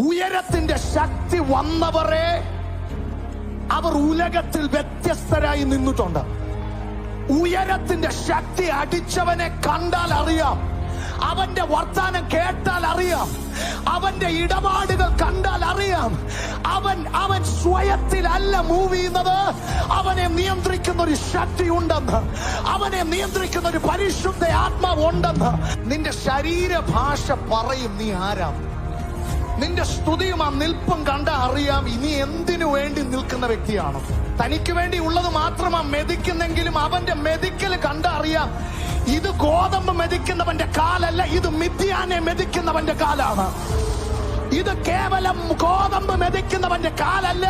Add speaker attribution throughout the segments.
Speaker 1: ഉയരത്തിന്റെ ശക്തി വന്നവരെ അവർ ഉലകത്തിൽ വ്യത്യസ്തരായി നിന്നിട്ടുണ്ട്. ഉയരത്തിന്റെ ശക്തി അടിച്ചവനെ കണ്ടാൽ അറിയാം. അവന്റെ വർത്താനം കേട്ടാൽ അറിയാം. അവന്റെ ഇടപാടുകൾ കണ്ടാൽ അറിയാം. അവൻ അവൻ സ്വയത്തിലല്ല മൂവ് ചെയ്യുന്നത്. അവനെ നിയന്ത്രിക്കുന്ന ഒരു ശക്തി ഉണ്ടെന്ന്. അവനെ നിയന്ത്രിക്കുന്ന ഒരു പരിശുദ്ധ ആത്മാവ് ഉണ്ടെന്ന്. നിന്റെ ശരീരഭാഷ പറയും നീ ആരാം? നിന്റെ സ്തുതിയും ആ നിൽപ്പും കണ്ട അറിയാം ഇനി എന്തിനു വേണ്ടി നിൽക്കുന്ന വ്യക്തിയാണ്. തനിക്ക് വേണ്ടി ഉള്ളത് മാത്രം ആ മെതിക്കുന്നെങ്കിലും അവന്റെ മെതിക്കൽ കണ്ട അറിയാം. ഇത് ഗോതമ്പ് മെതിക്കുന്നവന്റെ കാലല്ല ഇത് മിഥ്യാനെ മെതിക്കുന്നവന്റെ കാലാണ്. ഇത് കേവലം ഗോതമ്പ് മെതിക്കുന്നവന്റെ കാലല്ല.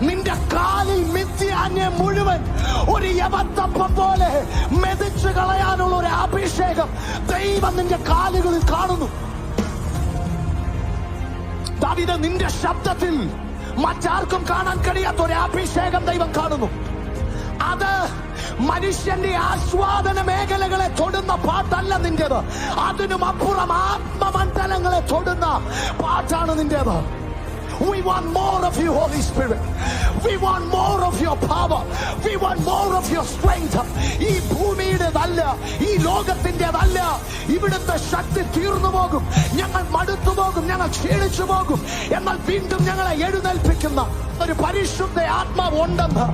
Speaker 1: നിന്റെ കാലിൽ മിഥ്യാനെ മുഴുവൻ ഒരു യവത്തപ്പം പോലെ മെതിച്ചു കളയാനുള്ള ഒരു അഭിഷേകം ദൈവം നിന്റെ കാലുകളിൽ കാണുന്നു. ദാവിദ് നിന്റെ ശബ്ദത്തിൽ മറ്റാർക്കും കാണാൻ കഴിയാത്ത ഒരു അഭിഷേകം ദൈവം കാണുന്നു. അത് മനുഷ്യന്റെ ആസ്വാദന മേഖലകളെ തൊടുന്ന പാട്ടല്ല നിന്റേത്. അതിനും അപ്പുറം ആത്മമണ്ഡലങ്ങളെ തൊടുന്ന പാട്ടാണ് നിന്റേത്. We want more of you, Holy Spirit. We want more of your power. We want more of your strength. ഈ ഭൂമിയുടേതല്ല ഈ ലോകത്തിന്റെതല്ല ഇവിടുത്തെ ശക്തി തീർന്നു പോകും ഞങ്ങൾ മടുത്തു പോകും ഞങ്ങൾ ക്ഷീണിച്ചു പോകും എന്നാൽ വീണ്ടും ഞങ്ങളെ എഴുന്നേൽപ്പിക്കുന്ന ഒരു പരിശുദ്ധ ആത്മാവ് ഉണ്ടെന്ന്